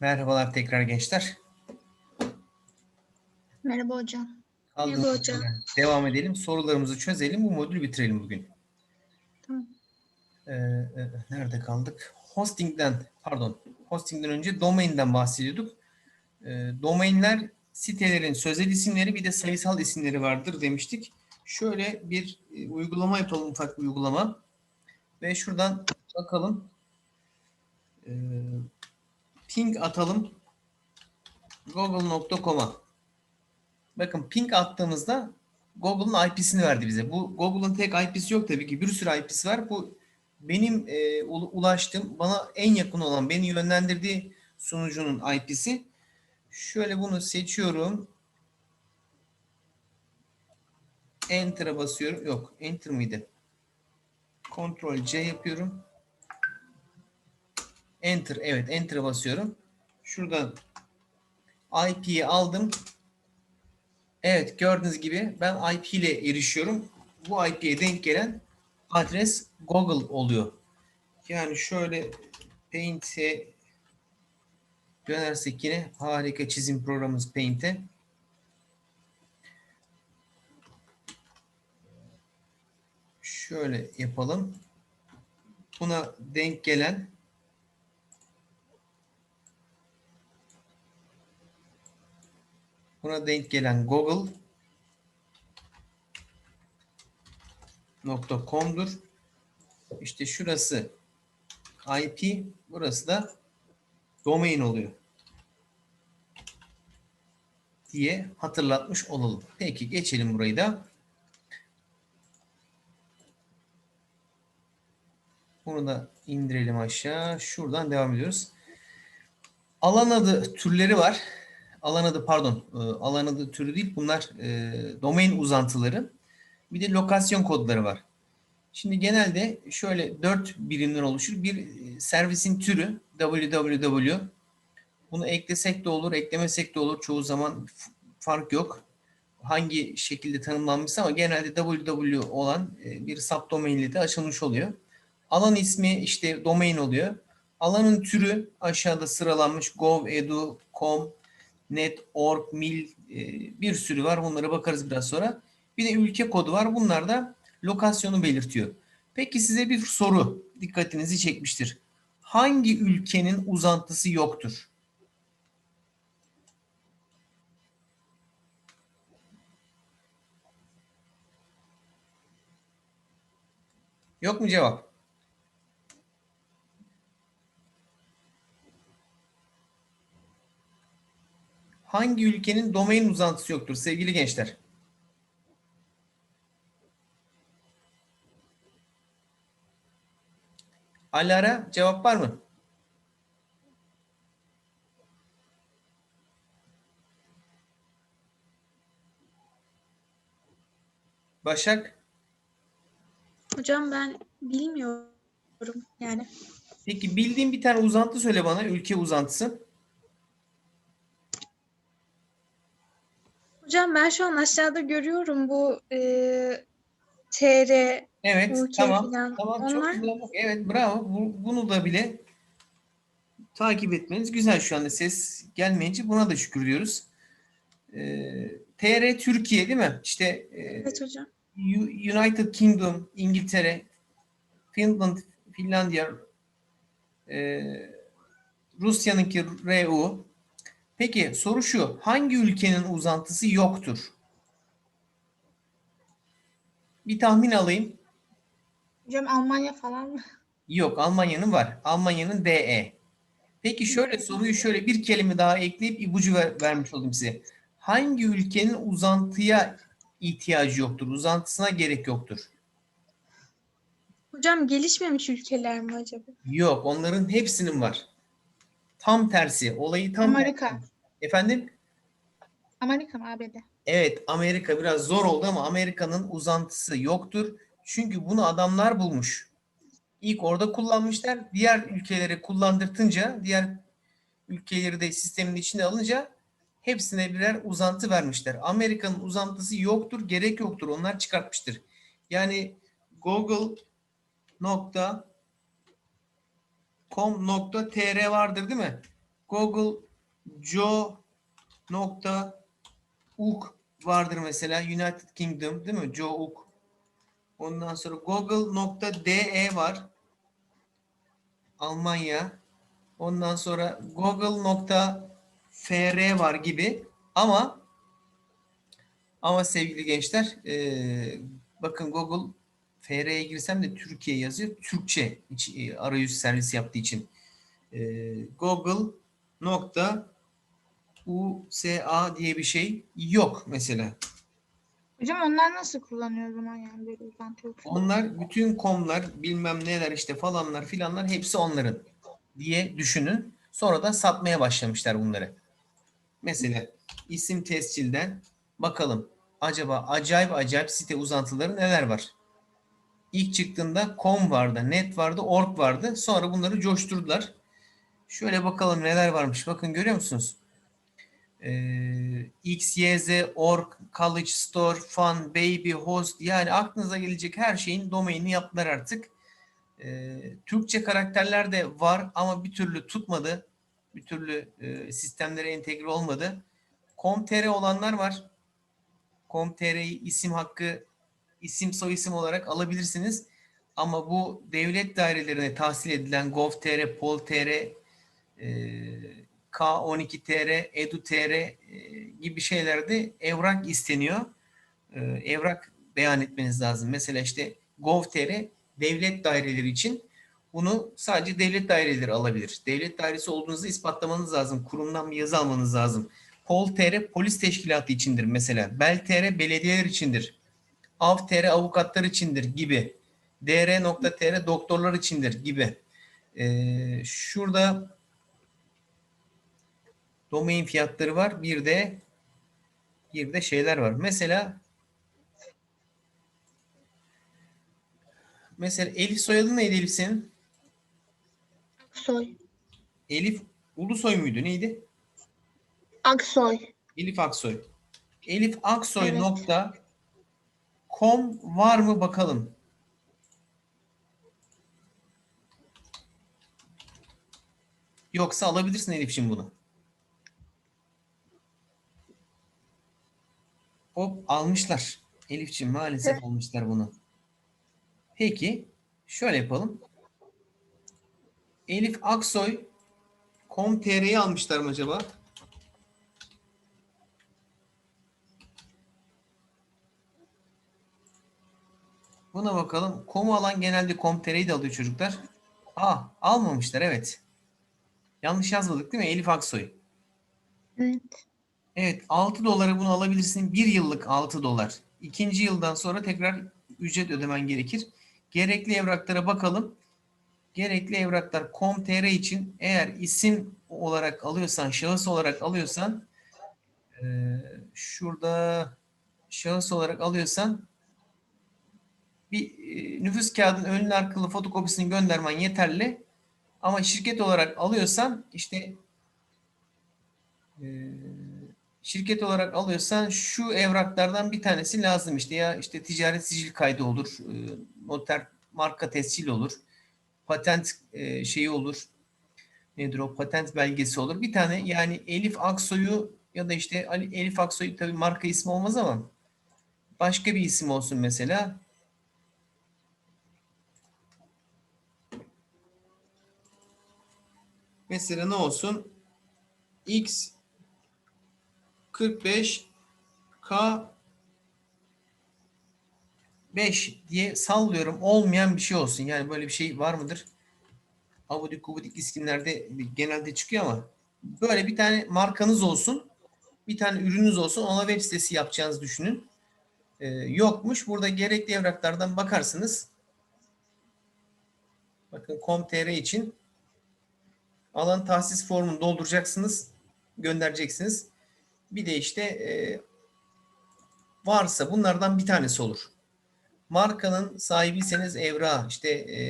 Merhabalar tekrar gençler. Merhaba hocam. Kaldığımız Merhaba hocam. yerden Devam edelim. Sorularımızı çözelim. Bu modülü bitirelim bugün. Tamam. Ee, e, nerede kaldık? Hosting'den, pardon. Hosting'den önce domain'den bahsediyorduk. Ee, domainler sitelerin sözel isimleri bir de sayısal isimleri vardır demiştik. Şöyle bir e, uygulama yapalım, ufak bir uygulama. Ve şuradan bakalım. Ee, ping atalım. Google.com'a. Bakın ping attığımızda Google'ın IP'sini verdi bize. Bu Google'ın tek IP'si yok tabii ki. Bir sürü IP'si var. Bu benim e, ulaştığım, bana en yakın olan, beni yönlendirdiği sunucunun IP'si. Şöyle bunu seçiyorum. Enter'a basıyorum. Yok, Enter mıydı? Ctrl C yapıyorum. Enter, evet Enter'a basıyorum. Şuradan IP'yi aldım. Evet gördüğünüz gibi ben IP ile erişiyorum. Bu IP'ye denk gelen adres Google oluyor. Yani şöyle Paint'e dönersek yine harika çizim programımız Paint'e. Şöyle yapalım. Buna denk gelen Buna denk gelen Google .com'dur. İşte şurası IP, burası da domain oluyor. diye hatırlatmış olalım. Peki geçelim burayı da. Bunu da indirelim aşağı. Şuradan devam ediyoruz. Alan adı türleri var. Alan adı pardon. e, Alan adı türü değil. Bunlar e, domain uzantıları. Bir de lokasyon kodları var. Şimdi genelde şöyle dört birimden oluşur. Bir e, servisin türü www. Bunu eklesek de olur, eklemesek de olur. Çoğu zaman fark yok. Hangi şekilde tanımlanmışsa ama genelde www olan e, bir subdomain ile de açılmış oluyor. Alan ismi işte domain oluyor. Alanın türü aşağıda sıralanmış gov, edu, com, net, org, mil e, bir sürü var. Bunlara bakarız biraz sonra. Bir de ülke kodu var. Bunlar da lokasyonu belirtiyor. Peki size bir soru dikkatinizi çekmiştir. Hangi ülkenin uzantısı yoktur? Yok mu cevap? Hangi ülkenin domain uzantısı yoktur sevgili gençler? Alara cevap var mı? Başak, Hocam ben bilmiyorum yani. peki bildiğin bir tane uzantı söyle bana, ülke uzantısı. Hocam ben şu an aşağıda görüyorum bu e, TR, Evet, ülke tamam. falan. Tamam, çok Onlar güzel. Evet, bravo. Bu- bunu da bile takip etmeniz güzel şu anda. Ses gelmeyince buna da şükür diyoruz. Ee, TR Türkiye değil mi? İşte e, evet hocam. U- United Kingdom, İngiltere, Finland, Finlandiya, e, Rusya'nınki RU. Peki soru şu. Hangi ülkenin uzantısı yoktur? Bir tahmin alayım. Hocam Almanya falan mı? Yok Almanya'nın var. Almanya'nın DE. Peki şöyle soruyu şöyle bir kelime daha ekleyip ipucu ver- vermiş olayım size. Hangi ülkenin uzantıya ihtiyacı yoktur? Uzantısına gerek yoktur. Hocam gelişmemiş ülkeler mi acaba? Yok onların hepsinin var. Tam tersi. Olayı tam Amerika. tersi. Efendim? Amerika mı ABD? Evet Amerika biraz zor oldu ama Amerika'nın uzantısı yoktur. Çünkü bunu adamlar bulmuş. İlk orada kullanmışlar. Diğer ülkelere kullandırtınca, diğer ülkeleri de sistemin içine alınca hepsine birer uzantı vermişler. Amerika'nın uzantısı yoktur, gerek yoktur. Onlar çıkartmıştır. Yani google.com.tr vardır değil mi? Google Joe nokta uk vardır mesela United Kingdom değil mi? Joe uk. Ondan sonra Google nokta de var. Almanya. Ondan sonra Google nokta fr var gibi ama ama sevgili gençler eee, bakın Google FR'ye girsem de Türkiye yazıyor. Türkçe e, arayüz servisi yaptığı için. Eee, Google nokta USA diye bir şey yok mesela. Hocam onlar nasıl kullanıyor o zaman yani böyle uzantı yoksa? Onlar bütün komlar bilmem neler işte falanlar filanlar hepsi onların diye düşünün. Sonra da satmaya başlamışlar bunları. Mesela isim tescilden bakalım acaba acayip acayip site uzantıları neler var? İlk çıktığında com vardı, net vardı, org vardı. Sonra bunları coşturdular. Şöyle bakalım neler varmış. Bakın görüyor musunuz? Ee, X, Y, Z, org, college store, fun, baby, host yani aklınıza gelecek her şeyin domainini yaptılar artık. Ee, Türkçe karakterler de var ama bir türlü tutmadı. Bir türlü e, sistemlere entegre olmadı. Com.tr olanlar var. Com.tr'yi isim hakkı isim soyisim olarak alabilirsiniz. Ama bu devlet dairelerine tahsil edilen Gov.tr, Pol.tr, K12TR, EduTR e, gibi şeylerde evrak isteniyor. E, evrak beyan etmeniz lazım. Mesela işte Gov.tr devlet daireleri için bunu sadece devlet daireleri alabilir. Devlet dairesi olduğunuzu ispatlamanız lazım. Kurumdan bir yazı almanız lazım. Pol.tr polis teşkilatı içindir mesela. Bel.tr belediyeler içindir. Av.tr avukatlar içindir gibi. dr.tr doktorlar içindir gibi. E, şurada domain fiyatları var. Bir de bir de şeyler var. Mesela mesela Elif soyadın neydi Elif senin? Aksoy. Elif Ulusoy muydu? Neydi? Aksoy. Elif Aksoy. Elif Aksoy Evet. nokta com var mı bakalım. Yoksa alabilirsin Elif'ciğim bunu. Hop almışlar. Elif'ciğim maalesef almışlar bunu. Peki şöyle yapalım. Elif Aksoy com.tr'yi almışlar mı acaba? Buna bakalım. Komu alan genelde com.tr'yi de alıyor çocuklar. Aa almamışlar evet. Yanlış yazmadık değil mi? Elif Aksoy. Evet. Evet 6 dolara bunu alabilirsin. 1 yıllık 6 dolar. İkinci yıldan sonra tekrar ücret ödemen gerekir. Gerekli evraklara bakalım. Gerekli evraklar com.tr için eğer isim olarak alıyorsan, şahıs olarak alıyorsan eee, şurada şahıs olarak alıyorsan bir e, nüfus kağıdının önlü arkalı fotokopisini göndermen yeterli. Ama şirket olarak alıyorsan işte e, şirket olarak alıyorsan şu evraklardan bir tanesi lazım işte ya işte ticaret sicil kaydı olur, e, noter marka tescil olur, patent e, şeyi olur. Nedir o? Patent belgesi olur. Bir tane yani Elif Aksoy'u ya da işte Ali Elif Aksoy tabii marka ismi olmaz ama başka bir isim olsun mesela. Mesela ne olsun? X 45 K 5 diye sallıyorum. Olmayan bir şey olsun. Yani böyle bir şey var mıdır? Abudik gubudik isimlerde genelde çıkıyor ama böyle bir tane markanız olsun. Bir tane ürününüz olsun. Ona web sitesi yapacağınızı düşünün. Ee, yokmuş. Burada gerekli evraklardan bakarsınız. Bakın com.tr için alan tahsis formunu dolduracaksınız. Göndereceksiniz. Bir de işte e, varsa bunlardan bir tanesi olur. Markanın sahibiyseniz evra işte e,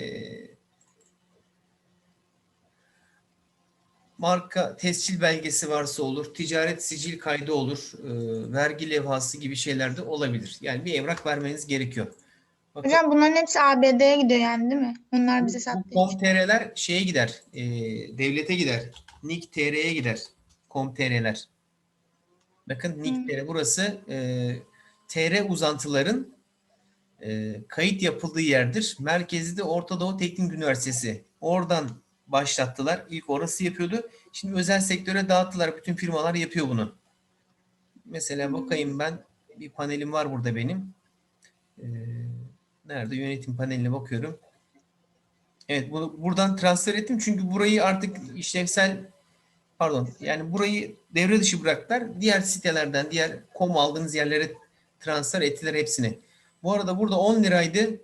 marka tescil belgesi varsa olur, ticaret sicil kaydı olur, e, vergi levhası gibi şeyler de olabilir. Yani bir evrak vermeniz gerekiyor. Bakın, Hocam bunların hepsi ABD'ye gidiyor yani değil mi? Onlar bize sattığı com.tr'ler şeye gider, e, devlete gider. nick.tr'ye gider. com.tr'ler. Bakın nick.tr burası e, tr uzantıların e, kayıt yapıldığı yerdir. Merkezi de Orta Doğu Teknik Üniversitesi. Oradan başlattılar. İlk orası yapıyordu. Şimdi özel sektöre dağıttılar. Bütün firmalar yapıyor bunu. Mesela bakayım ben bir panelim var burada benim. Ee, nerede? Yönetim paneline bakıyorum. Evet bunu buradan transfer ettim çünkü burayı artık işlevsel pardon yani burayı devre dışı bıraktılar. Diğer sitelerden diğer kom aldığınız yerlere transfer ettiler hepsini. Bu arada burada 10 liraydı.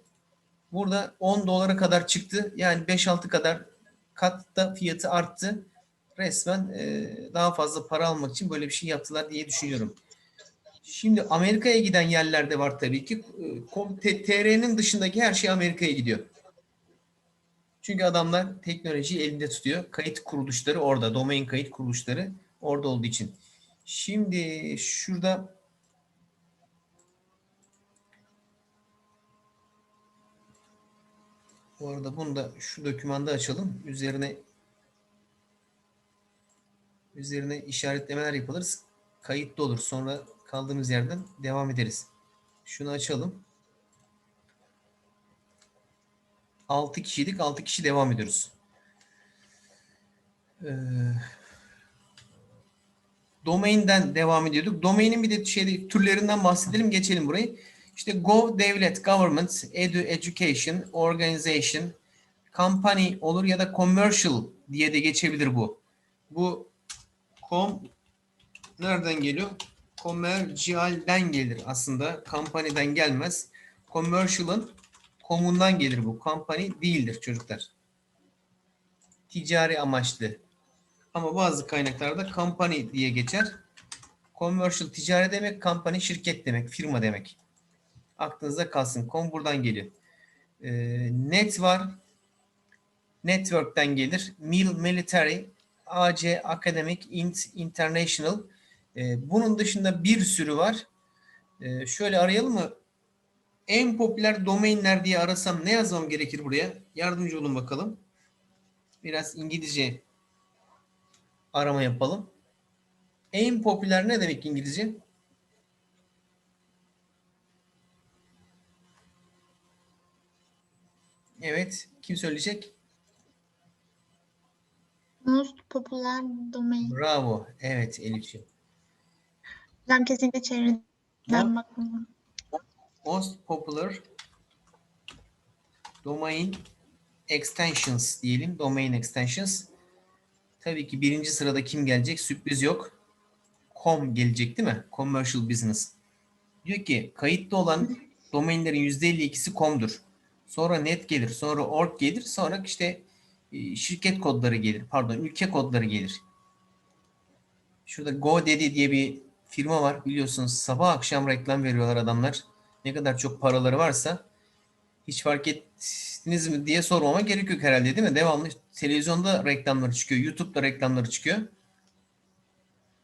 Burada 10 dolara kadar çıktı. Yani 5-6 kadar katta fiyatı arttı. Resmen e, daha fazla para almak için böyle bir şey yaptılar diye düşünüyorum. Şimdi Amerika'ya giden yerler var tabii ki. E, TR'nin dışındaki her şey Amerika'ya gidiyor. Çünkü adamlar teknolojiyi elinde tutuyor. Kayıt kuruluşları orada. Domain kayıt kuruluşları orada olduğu için. Şimdi şurada Bu arada bunu da şu dokümanda açalım. Üzerine üzerine işaretlemeler yapılır. Kayıtlı olur. Sonra kaldığımız yerden devam ederiz. Şunu açalım. 6 kişiydik. 6 kişi devam ediyoruz. Ee, domainden devam ediyorduk. Domainin bir de şeyde türlerinden bahsedelim. Geçelim burayı. İşte Gov devlet, government, edu, education, organization, company olur ya da commercial diye de geçebilir bu. Bu com nereden geliyor? Commercial'den gelir aslında. Company'den gelmez. Commercial'ın komundan gelir bu. Company değildir çocuklar. Ticari amaçlı. Ama bazı kaynaklarda company diye geçer. Commercial ticari demek, company şirket demek, firma demek. Aklınızda kalsın. Com buradan geliyor. Ee, net var. Network'ten gelir. Mil Military, AC Academic, Int International. Ee, bunun dışında bir sürü var. Ee, şöyle arayalım mı? En popüler domainler diye arasam ne yazmam gerekir buraya? Yardımcı olun bakalım. Biraz İngilizce arama yapalım. En popüler ne demek İngilizce? Evet. Kim söyleyecek? Most popular domain. Bravo. Evet Elif'ciğim. Hocam kesinlikle çevreden Mo- bakmam. Most popular domain extensions diyelim. Domain extensions. Tabii ki birinci sırada kim gelecek? Sürpriz yok. Com gelecek değil mi? Commercial business. Diyor ki kayıtlı olan domainlerin %52'si com'dur. Sonra net gelir, sonra org gelir, sonra işte e, şirket kodları gelir. Pardon, ülke kodları gelir. Şurada GoDaddy diye bir firma var. Biliyorsunuz sabah akşam reklam veriyorlar adamlar. Ne kadar çok paraları varsa hiç fark ettiniz mi diye sormama gerek yok herhalde değil mi? Devamlı televizyonda reklamları çıkıyor, YouTube'da reklamları çıkıyor.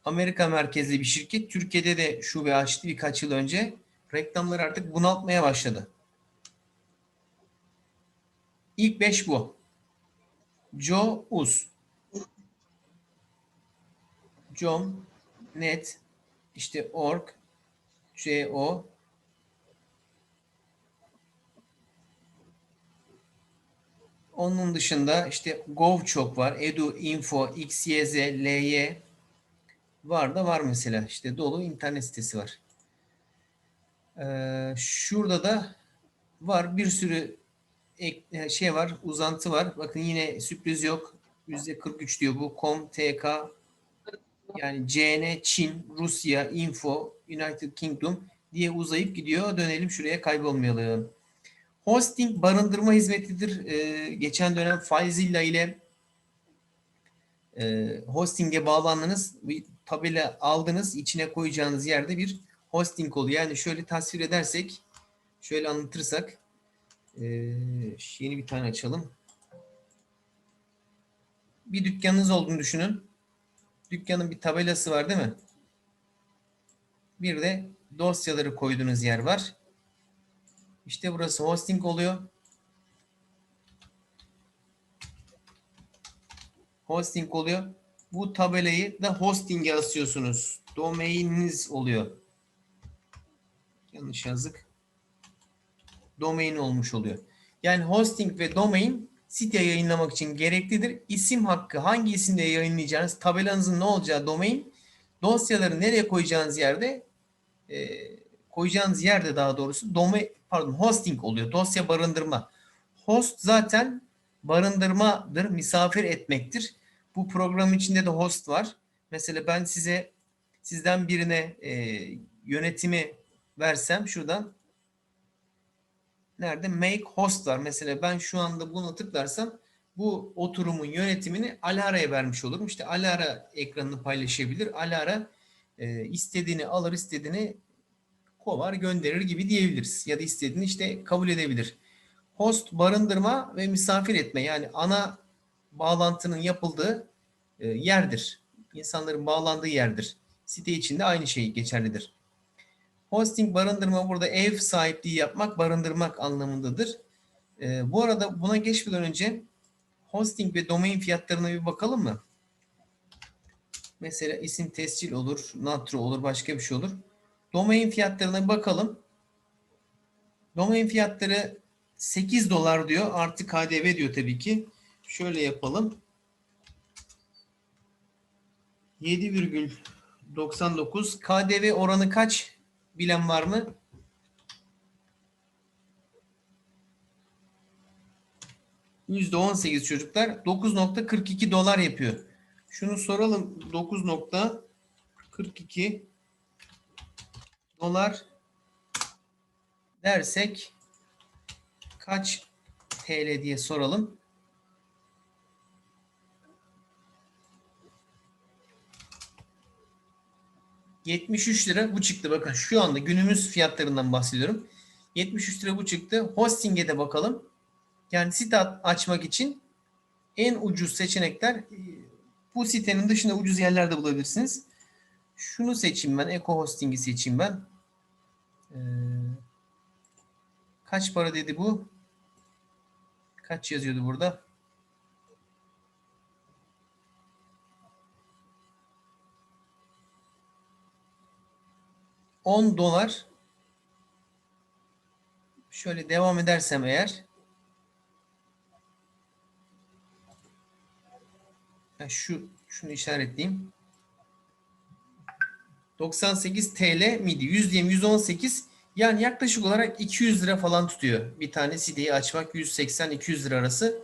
Amerika merkezli bir şirket. Türkiye'de de şube açtı birkaç yıl önce. Reklamları artık bunaltmaya başladı. İlk 5 bu. Joe Uz. Com, Net, işte Org, CO, Onun dışında işte Gov çok var. Edu, Info, XYZ, LY var da var mesela. İşte dolu internet sitesi var. Ee, şurada da var bir sürü ek, şey var, uzantı var. Bakın yine sürpriz yok. %43 diyor bu. Com, TK, yani CN, Çin, Rusya, Info, United Kingdom diye uzayıp gidiyor. Dönelim şuraya kaybolmayalım. Hosting barındırma hizmetidir. Ee, geçen dönem Filezilla ile e, hosting'e bağlandınız. Bir tabela aldınız. içine koyacağınız yerde bir hosting oluyor. Yani şöyle tasvir edersek, şöyle anlatırsak e, yeni bir tane açalım. Bir dükkanınız olduğunu düşünün. Dükkanın bir tabelası var değil mi? Bir de dosyaları koyduğunuz yer var. İşte burası hosting oluyor. Hosting oluyor. Bu tabelayı da hosting'e asıyorsunuz. Domaininiz oluyor. Yanlış yazdık. Domain olmuş oluyor. Yani hosting ve domain siteye yayınlamak için gereklidir. İsim hakkı hangi isimde yayınlayacağınız, tabelanızın ne olacağı domain, dosyaları nereye koyacağınız yerde e, koyacağınız yerde daha doğrusu domain pardon hosting oluyor. Dosya barındırma. Host zaten barındırmadır, misafir etmektir. Bu program içinde de host var. Mesela ben size sizden birine e, yönetimi versem şuradan nerede make host var. Mesela ben şu anda bunu tıklarsam bu oturumun yönetimini Alara'ya vermiş olurum. İşte Alara ekranını paylaşabilir. Alara e, istediğini alır, istediğini kovar, gönderir gibi diyebiliriz. Ya da istediğini işte kabul edebilir. Host barındırma ve misafir etme yani ana bağlantının yapıldığı e, yerdir. İnsanların bağlandığı yerdir. Site içinde aynı şey geçerlidir. Hosting barındırma burada ev sahipliği yapmak, barındırmak anlamındadır. E, bu arada buna geçmeden önce hosting ve domain fiyatlarına bir bakalım mı? Mesela isim tescil olur, natro olur, başka bir şey olur. Domain fiyatlarına bakalım. Domain fiyatları 8 dolar diyor. Artı KDV diyor tabii ki. Şöyle yapalım. 7,99 KDV oranı kaç? Bilen var mı? %18 çocuklar 9.42 dolar yapıyor. Şunu soralım 9.42 dolar dersek kaç TL diye soralım. ...73 lira bu çıktı. Bakın şu anda günümüz fiyatlarından bahsediyorum. 73 lira bu çıktı. Hosting'e de bakalım. Yani site açmak için en ucuz seçenekler e, bu sitenin dışında ucuz yerlerde bulabilirsiniz. Şunu seçeyim ben. Eco Hosting'i seçeyim ben. Ee, kaç para dedi bu? Kaç yazıyordu burada? On dolar. Şöyle devam edersem eğer. Ha, şu şunu işaretleyeyim. 98 TL miydi? 100 diyeyim 118 yani yaklaşık olarak 200 lira falan tutuyor. Bir tane siteyi açmak 180-200 lira arası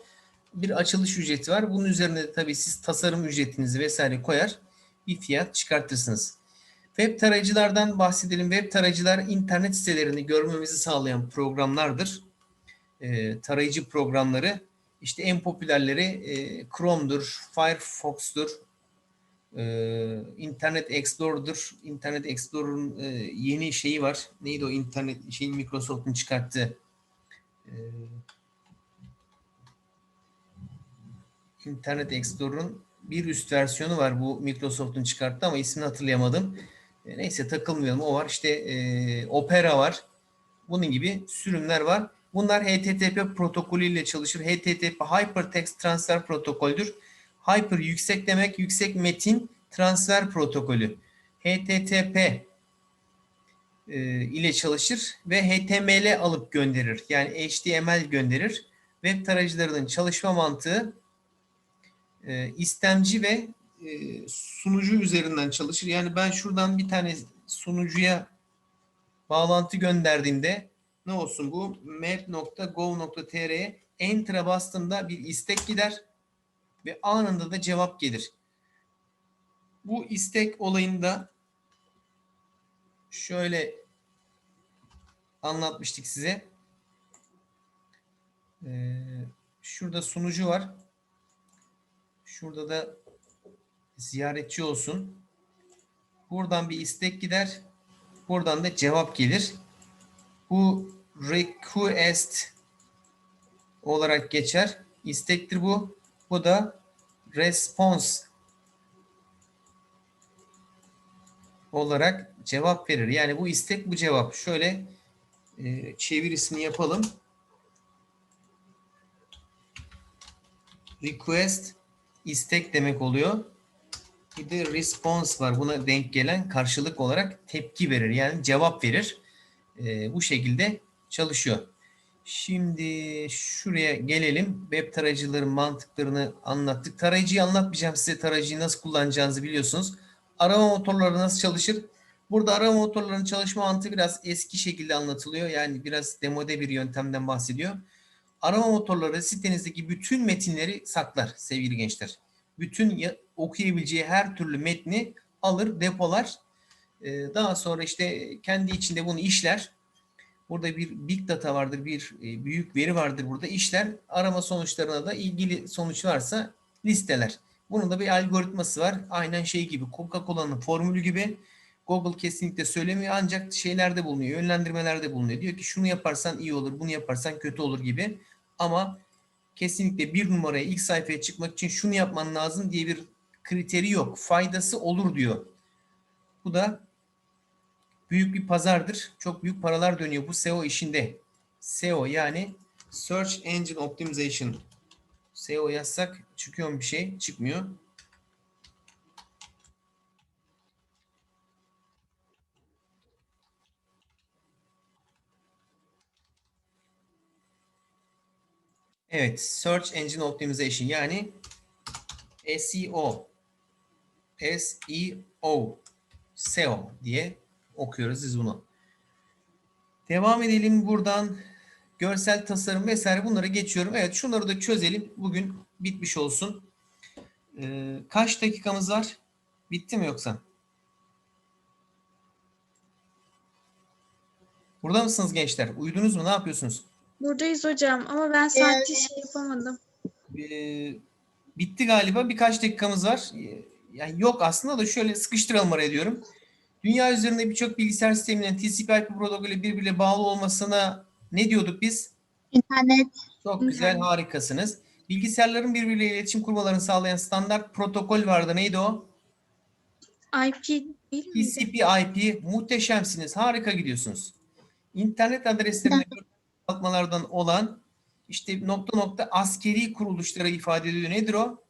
bir açılış ücreti var. Bunun üzerine de tabii siz tasarım ücretinizi vesaire koyar bir fiyat çıkartırsınız. Web tarayıcılardan bahsedelim. Web tarayıcılar internet sitelerini görmemizi sağlayan programlardır. Ee, tarayıcı programları işte en popülerleri e, Chrome'dur, Firefox'tur, ee, Internet Explorer'dır. Internet Explorer'ın e, yeni şeyi var. Neydi o internet şeyin Microsoft'un çıkarttığı? Ee, Internet Explorer'ın bir üst versiyonu var bu Microsoft'un çıkarttığı ama ismini hatırlayamadım. E, neyse takılmayalım. O var. İşte e, Opera var. Bunun gibi sürümler var. Bunlar HTTP protokolüyle çalışır. HTTP Hypertext Transfer Protokoldür. Hyper yüksek demek, yüksek metin transfer protokolü. HTTP e, ile çalışır ve HTML alıp gönderir. Yani HTML gönderir. Web tarayıcılarının çalışma mantığı e, istemci ve e, sunucu üzerinden çalışır. Yani ben şuradan bir tane sunucuya bağlantı gönderdiğimde ne olsun bu map.gov.tr'ye enter'a bastığımda bir istek gider ve anında da cevap gelir. Bu istek olayında şöyle anlatmıştık size. Ee, şurada sunucu var. Şurada da ziyaretçi olsun. Buradan bir istek gider. Buradan da cevap gelir. Bu request olarak geçer. İstektir bu. Bu da response olarak cevap verir. Yani bu istek bu cevap. Şöyle e, çevirisini yapalım. Request istek demek oluyor. Bir de response var. Buna denk gelen karşılık olarak tepki verir. Yani cevap verir. Ee, bu şekilde çalışıyor. Şimdi şuraya gelelim. Web tarayıcıların mantıklarını anlattık. Tarayıcıyı anlatmayacağım size. Tarayıcıyı nasıl kullanacağınızı biliyorsunuz. Arama motorları nasıl çalışır? Burada arama motorlarının çalışma mantığı biraz eski şekilde anlatılıyor. Yani biraz demode bir yöntemden bahsediyor. Arama motorları sitenizdeki bütün metinleri saklar sevgili gençler. Bütün ya- okuyabileceği her türlü metni alır, depolar. Ee, daha sonra işte kendi içinde bunu işler. Burada bir big data vardır, bir e, büyük veri vardır burada. işler. Arama sonuçlarına da ilgili sonuç varsa listeler. Bunun da bir algoritması var. Aynen şey gibi, Coca-Cola'nın formülü gibi. Google kesinlikle söylemiyor ancak şeylerde bulunuyor, yönlendirmelerde bulunuyor. Diyor ki şunu yaparsan iyi olur, bunu yaparsan kötü olur gibi. Ama kesinlikle bir numaraya ilk sayfaya çıkmak için şunu yapman lazım diye bir kriteri yok. Faydası olur diyor. Bu da büyük bir pazardır. Çok büyük paralar dönüyor bu SEO işinde. SEO yani Search Engine Optimization. SEO yazsak çıkıyor bir şey? Çıkmıyor. Evet, Search Engine Optimization yani SEO. S-E-O. SEO diye okuyoruz biz bunu. Devam edelim buradan. Görsel tasarım vesaire bunları geçiyorum. Evet şunları da çözelim. Bugün bitmiş olsun. Ee, kaç dakikamız var? Bitti mi yoksa? Burada mısınız gençler? Uyudunuz mu? Ne yapıyorsunuz? Buradayız hocam ama ben saati şey yapamadım. Ee, bitti galiba. Birkaç dakikamız var. Ee, Yani yok aslında da şöyle sıkıştıralım araya diyorum. Dünya üzerinde birçok bilgisayar sisteminin TCP/IP protokolü birbirine bağlı olmasına ne diyorduk biz? İnternet. Çok güzel, harikasınız. Bilgisayarların birbiriyle iletişim kurmalarını sağlayan standart protokol vardı. Neydi o? IP değil mi? TCP/IP. Muhteşemsiniz. Harika gidiyorsunuz. İnternet adreslerinde kalkmalardan olan işte nokta nokta askeri kuruluşlara ifade ediyor. Nedir o?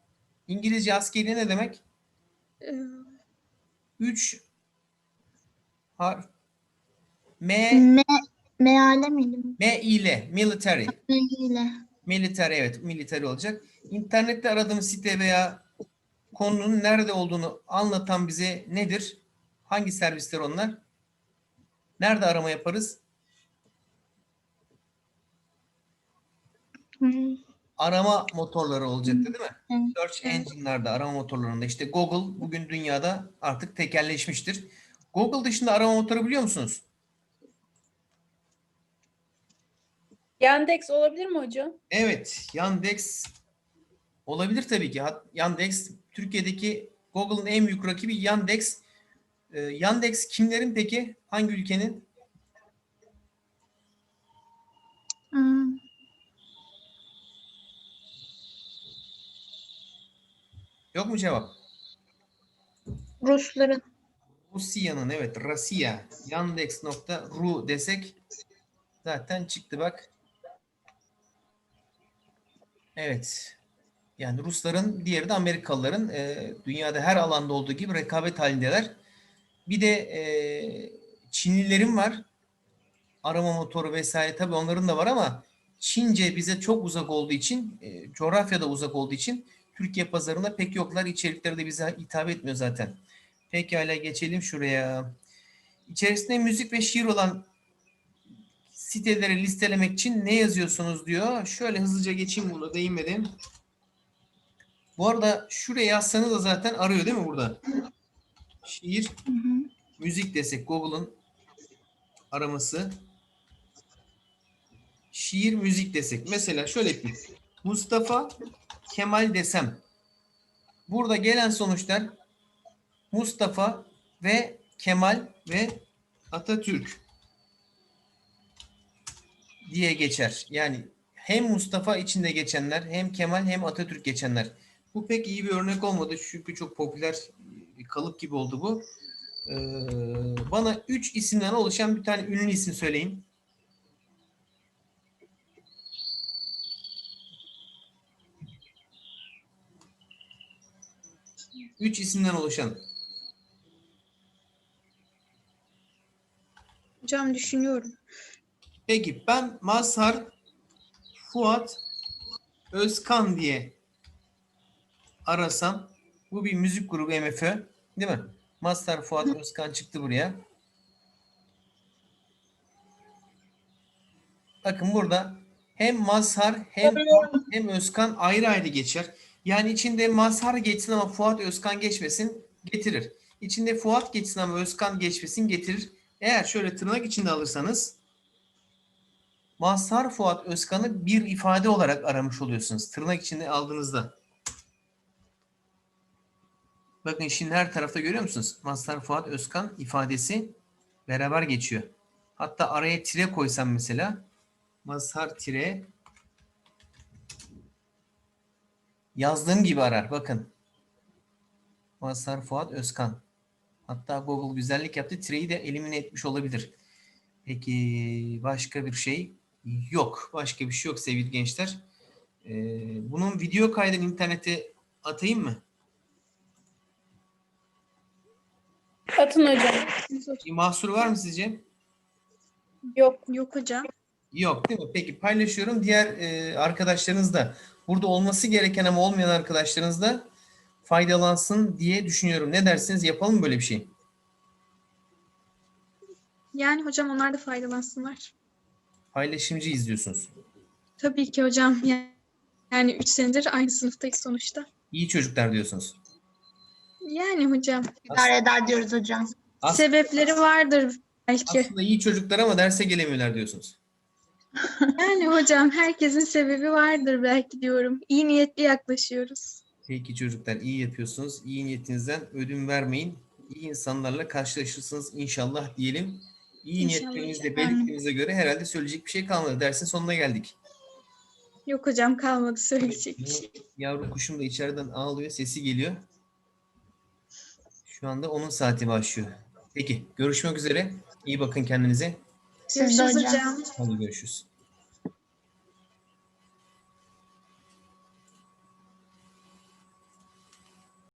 İngilizce askeri ne demek? Ee, 3 harf. M, Me meale miydi? M ile military. Meale. Military evet military olacak. İnternette aradığımız site veya konunun nerede olduğunu anlatan bize nedir? Hangi servisler onlar? Nerede arama yaparız? Hı. Arama motorları olacaktı değil mi? Evet, Search engine'larda, arama motorlarında. işte Google bugün dünyada artık tekelleşmiştir. Google dışında arama motoru biliyor musunuz? Yandex olabilir mi hocam? Evet, Yandex olabilir tabii ki. Yandex Türkiye'deki Google'ın en büyük rakibi Yandex. Ee, Yandex kimlerin peki? Hangi ülkenin? Hı. Yok mu cevap? Rusların. Rusya'nın evet Rusya Yandex.ru desek zaten çıktı bak. Evet. Yani Rusların diğeri de Amerikalıların e, dünyada her alanda olduğu gibi rekabet halindeler. Bir de e, Çinlilerin var. Arama motoru vesaire tabii onların da var ama Çince bize çok uzak olduğu için, e, coğrafyada uzak olduğu için Türkiye pazarında pek yoklar. İçerikleri de bize hitap etmiyor zaten. Pekala geçelim şuraya. İçerisinde müzik ve şiir olan siteleri listelemek için ne yazıyorsunuz diyor. Şöyle hızlıca geçeyim bunu değinmedim. Bu arada şuraya yazsanız da zaten arıyor değil mi burada? Şiir, Hı hı. müzik desek Google'ın araması. Şiir, müzik desek. Mesela şöyle yapayım. Mustafa Kemal desem. Burada gelen sonuçlar Mustafa ve Kemal ve Atatürk diye geçer. Yani hem Mustafa içinde geçenler hem Kemal hem Atatürk geçenler. Bu pek iyi bir örnek olmadı çünkü çok popüler bir kalıp gibi oldu bu. Ee, bana üç isimden oluşan bir tane ünlü isim söyleyin. Üç isimden oluşan. Hocam düşünüyorum. Peki ben Mazhar, Fuat, Özkan diye arasam bu bir müzik grubu MFÖ değil mi? Mazhar, Fuat, Özkan çıktı buraya. Bakın burada hem Mazhar hem Fuat hem Özkan ayrı ayrı geçer. Yani içinde Mazhar geçsin ama Fuat Özkan geçmesin getirir. İçinde Fuat geçsin ama Özkan geçmesin getirir. Eğer şöyle tırnak içinde alırsanız Mazhar Fuat Özkan'ı bir ifade olarak aramış oluyorsunuz. Tırnak içinde aldığınızda. Bakın şimdi her tarafta görüyor musunuz? Mazhar Fuat Özkan ifadesi beraber geçiyor. Hatta araya tire koysam mesela Mazhar tire yazdığım gibi arar. Bakın. Mazhar Fuat Özkan. Hatta Google güzellik yaptı. Tireyi de elimine etmiş olabilir. Peki başka bir şey yok. Başka bir şey yok sevgili gençler. Ee, bunun video kaydını internete atayım mı? Atın hocam. Bir mahsur var mı sizce? Yok. Yok hocam. Yok değil mi? Peki paylaşıyorum. Diğer e, arkadaşlarınız da burada olması gereken ama olmayan arkadaşlarınız da faydalansın diye düşünüyorum. Ne dersiniz? Yapalım mı böyle bir şey? Yani hocam onlar da faydalansınlar. Paylaşımcı izliyorsunuz. Tabii ki hocam. Yani- Yani 3 senedir aynı sınıftayız sonuçta. İyi çocuklar diyorsunuz. Yani hocam. İdare eder diyoruz hocam. As- Sebepleri vardır belki. aslında iyi çocuklar ama derse gelemiyorlar diyorsunuz. Yani hocam herkesin sebebi vardır belki diyorum. İyi niyetli yaklaşıyoruz. Peki çocuklar iyi yapıyorsunuz. İyi niyetinizden ödün vermeyin. İyi insanlarla karşılaşırsınız inşallah diyelim. İyi İnşallah niyetlerinizle belirttiğinize göre herhalde söyleyecek bir şey kalmadı. Dersin sonuna geldik. Yok hocam kalmadı söyleyecek bir şey. Yavru kuşum da içeriden ağlıyor. Sesi geliyor. Şu anda onun saati başlıyor. Peki görüşmek üzere. İyi bakın kendinize. Siz de Görüşürüz hocam. hocam. Hadi görüşürüz.